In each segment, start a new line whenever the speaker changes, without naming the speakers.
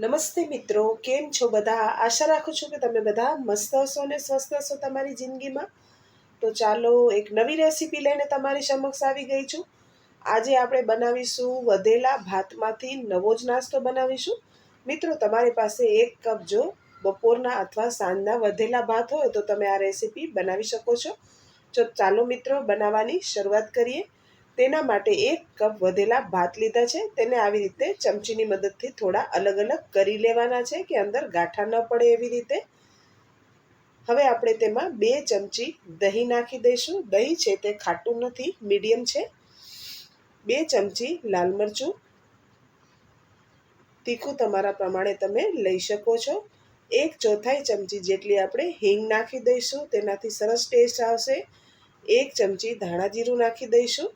નમસ્તે મિત્રો, કેમ છો બધા? આશા રાખું છું કે તમે બધા મસ્ત હશો અને સ્વસ્થ હશો તમારી જિંદગીમાં. તો ચાલો એક નવી રેસીપી લઈને તમારી સમક્ષ આવી ગઈ છું. આજે આપણે બનાવીશું વધેલા ભાતમાંથી નવો જ નાસ્તો બનાવીશું. મિત્રો, તમારી પાસે એક કપ જો બપોરના અથવા સાંજના વધેલા ભાત હોય તો તમે આ રેસીપી બનાવી શકો છો. તો ચાલો મિત્રો, બનાવવાની શરૂઆત કરીએ. તેના માટે એક કપ વધેલા ભાત લીધા છે. તેને આવી રીતે ચમચીની મદદથી થોડા અલગ અલગ કરી લેવાના છે કે અંદર ગાંઠા ન પડે એવી રીતે. હવે આપણે તેમાં બે ચમચી દહીં નાખી દઈશું. દહીં છે તે ખાટું નથી, મીડિયમ છે. બે ચમચી લાલ મરચું. તીખું તમારા પ્રમાણે તમે લઈ શકો છો. એક ચોથાઈ ચમચી જેટલી આપણે હિંગ નાખી દઈશું. તેનાથી સરસ ટેસ્ટ આવશે. એક ચમચી ધાણા જીરું નાખી દઈશું.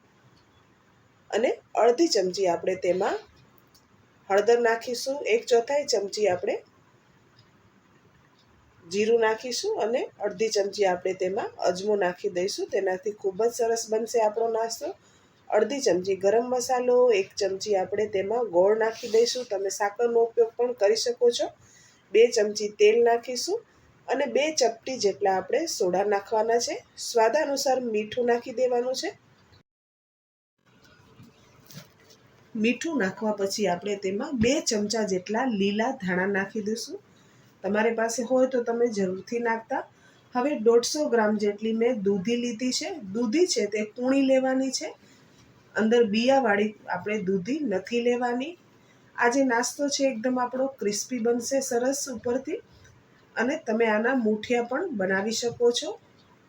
અને અડધી ચમચી આપણે તેમાં હળદર નાખીશું. એક ચોથાઈ ચમચી આપણે જીરું નાખીશું અને અડધી ચમચી આપણે તેમાં અજમો નાખી દઈશું. તેનાથી ખૂબ જ સરસ બનશે આપણો નાસ્તો. અડધી ચમચી ગરમ મસાલો, એક ચમચી આપણે તેમાં ગોળ નાખી દઈશું. તમે સાકરનો ઉપયોગ પણ કરી શકો છો. બે ચમચી તેલ નાખીશું અને બે ચપટી જેટલા આપણે સોડા નાખવાના છે. સ્વાદાનુસાર મીઠું નાખી દેવાનું છે. મીઠું નાખવા પછી આપણે તેમાં બે ચમચા જેટલા લીલા ધાણા નાખી દઈશું. તમારી પાસે હોય તો તમે જરૂરથી નાખતા. હવે દોઢસો ગ્રામ જેટલી મેં દૂધી લીધી છે. દૂધી છે તે કૂણી લેવાની છે. અંદર બિયાવાળી આપણે દૂધી નથી લેવાની. આજે નાસ્તો છે એકદમ આપણો ક્રિસ્પી બનશે સરસ ઉપરથી. અને તમે આના મૂઠિયા પણ બનાવી શકો છો.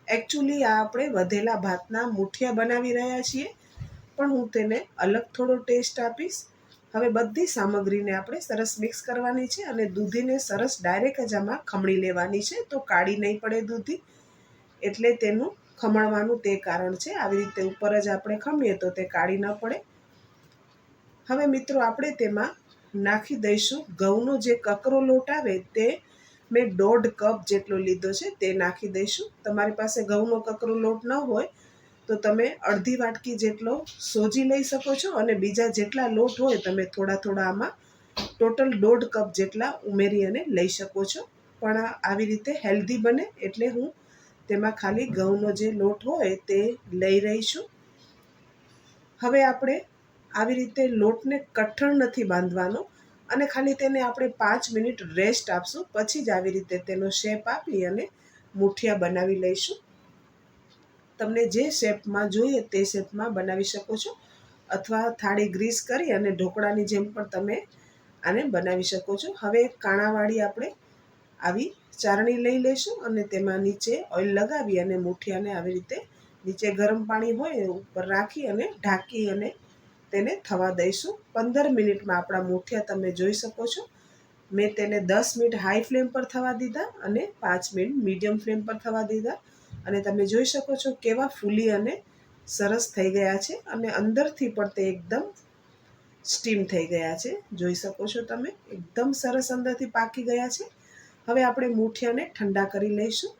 એકચ્યુઅલી આ આપણે વધેલા ભાતના મૂઠિયા બનાવી રહ્યા છીએ. પણ હું તેને અલગ થોડો ટેસ્ટ આપીશ. હવે બધી સામગ્રીને આપણે સરસ મિક્સ કરવાની છે અને દૂધીને સરસ ડાયરેક્ટ જ આમાં ખમણી લેવાની છે. તો કાળી નહીં પડે દૂધી, એટલે તેનું ખમણવાનું તે કારણ છે. આવી રીતે ઉપર જ આપણે ખમીએ તો તે કાળી ન પડે. હવે મિત્રો આપણે તેમાં નાખી દઈશું ઘઉંનો જે કકરો લોટ આવે તે મેં દોઢ કપ જેટલો લીધો છે તે નાખી દઈશું. તમારી પાસે ઘઉંનો કકરો લોટ ન હોય તો તમે અડધી વાટકી જેટલો સોજી લઈ શકો છો અને બીજા જેટલા લોટ હોય તમે થોડા થોડા આમાં ટોટલ દોઢ કપ જેટલા ઉમેરી અને લઈ શકો છો. પણ આવી રીતે હેલ્ધી બને એટલે હું તેમાં ખાલી ઘઉંનો જે લોટ હોય તે લઈ રહી છું. હવે આપણે આવી રીતે લોટને કઠણ નથી બાંધવાનો અને ખાલી તેને આપણે પાંચ મિનિટ રેસ્ટ આપશું. પછી જ આવી રીતે તેનો શેપ આપી અને મુઠિયા બનાવી લઈશું. તમને જે શેપમાં જોઈએ તે શેપમાં બનાવી શકો છો. અથવા થાળી ગ્રીસ કરી અને ઢોકળાની જેમ પણ તમે આને બનાવી શકો છો. હવે કાણાવાળી આપણે આવી ચારણી લઈ લઈશું અને તેમાં નીચે ઓઇલ લગાવી અને મૂઠિયાને આવી રીતે નીચે ગરમ પાણી હોય ઉપર રાખી અને ઢાંકી અને તેને થવા દઈશું. પંદર મિનિટમાં આપણા મૂઠિયા તમે જોઈ શકો છો. મેં તેને દસ મિનિટ હાઈ ફ્લેમ પર થવા દીધા અને પાંચ મિનિટ મીડિયમ ફ્લેમ પર થવા દીધા. અને તમે જોઈ શકો છો કેવા ફૂલી અને સરસ થઈ ગયા છે અને અંદરથી પણ તે એકદમ સ્ટીમ થઈ ગયા છે. જોઈ શકો છો તમે, એકદમ સરસ અંદરથી પાકી ગયા છે. હવે આપણે મૂઠિયાને ઠંડા કરી લઈશું.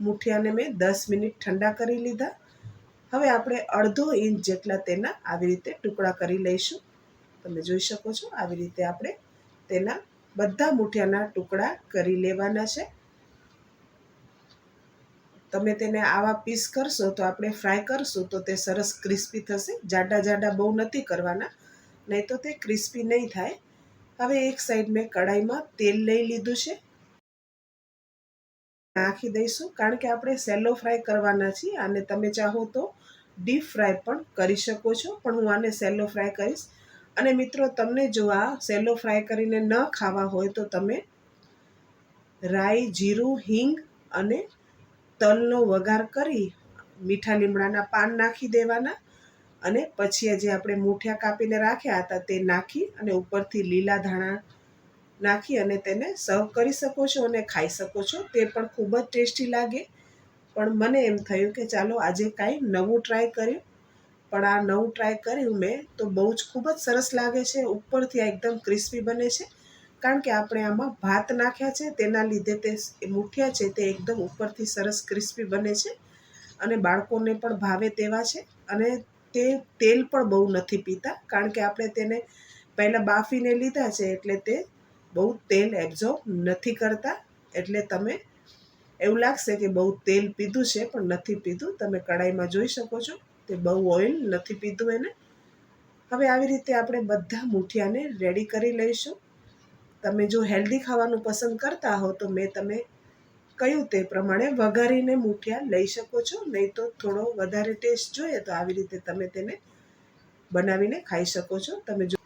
મૂઠિયાને મેં દસ મિનિટ ઠંડા કરી લીધા. હવે આપણે અડધો ઇંચ જેટલા તેના આવી રીતે ટુકડા કરી લઈશું. તમે જોઈ શકો છો, આવી રીતે આપણે તેના બધા મૂઠિયાના ટુકડા કરી લેવાના છે. તમે તેને આવા પીસ કરશો તો આપણે ફ્રાય કરશું તો તે સરસ ક્રિસ્પી થશે. જાડા જાડા બહુ નથી કરવાના, નહીં તો તે ક્રિસ્પી નહીં થાય. હવે એક સાઈડ મેં કડાઈમાં તેલ લઈ લીધું છે. નાખી દઈશું, કારણ કે આપણે સેલો ફ્રાય કરવાના છીએ અને તમે ચાહો તો ડીપ ફ્રાય પણ કરી શકો છો, પણ હું આને સેલો ફ્રાય કરીશ. અને મિત્રો, તમને જો આ સેલો ફ્રાય કરીને ન ખાવા હોય તો તમે રાઈ, જીરું, હિંગ અને તલનો વઘાર કરી મીઠા લીમડાના પાન નાખી દેવાના અને પછી જે આપણે મૂઠિયા કાપીને રાખ્યા હતા તે નાખી અને ઉપરથી લીલા ધાણા નાખી અને તેને સર્વ કરી શકો છો અને ખાઈ શકો છો. તે પણ ખૂબ જ ટેસ્ટી લાગે. પણ મને એમ થયું કે ચાલો આજે કાંઈ નવું ટ્રાય કર્યું પણ આ નવું ટ્રાય કર્યું મેં તો બહુ જ ખૂબ જ સરસ લાગે છે. ઉપરથી આ એકદમ ક્રિસ્પી બને છે. કારણ કે આપણે આમાં ભાત નાખ્યા છે, તેના લીધે તે મૂઠિયા છે, તે એકદમ ઉપરથી સરસ ક્રિસ્પી બને છે અને બાળકોને પણ ભાવે તેવા છે અને તે તેલ પણ બહુ નથી પીતા કારણ કે આપણે તેને પહેલાં બાફીને લીધા છે એટલે તે બહુ તેલ એબ્ઝોર્બ નથી કરતા એટલે તમે એવું લાગશે કે બહુ તેલ પીધું છે પણ નથી પીધું. તમે કડાઈમાં જોઈ શકો છો તે બહુ ઓઇલ નથી પીધું એને. હવે આવી રીતે આપણે બધા મૂઠિયાને રેડી કરી લઈશું. તમે જો હેલ્ધી ખાવાનું પસંદ કરતા હો, તો મેં તમે કહ્યું તે પ્રમાણે વઘારીને મૂઠિયા લઈ શકો છો? નહીં તો થોડો વધારે ટેસ્ટ જોઈએ તો આવી રીતે તમે તેને બનાવીને ખાઈ શકો છો. તમે જો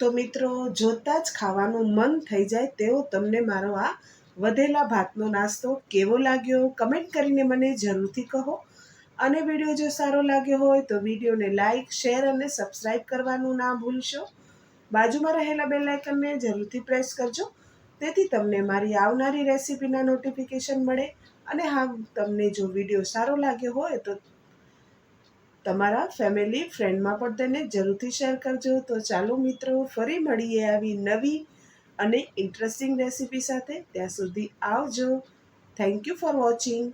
તો મિત્રો, જોતાં જ ખાવાનું મન થઈ જાય તેવો તમને મારો આ વધેલા ભાતનો નાસ્તો કેવો લાગ્યો? કમેન્ટ કરીને મને જરૂરથી કહો. અને વીડિયો જો સારો લાગ્યો હોય તો વિડીયોને લાઇક શેર અને સબસ્ક્રાઈબ કરવાનું ના ભૂલશો. બાજુમાં રહેલા બેલ આઇકનને જરૂરથી પ્રેસ કરજો. તેથી તમને મારી આવનારી રેસિપીના નોટિફિકેશન મળે અને હા, તમને જો વીડિયો સારો લાગ્યો હોય તો તમારા ફેમિલી, ફ્રેન્ડમાં પણ તેને જરૂરથી શેર કરજો. તો ચાલો મિત્રો, ફરી મળીએ આવી નવી અને ઇન્ટરેસ્ટિંગ રેસિપી સાથે. ત્યાં સુધી આવજો. Thank you for watching.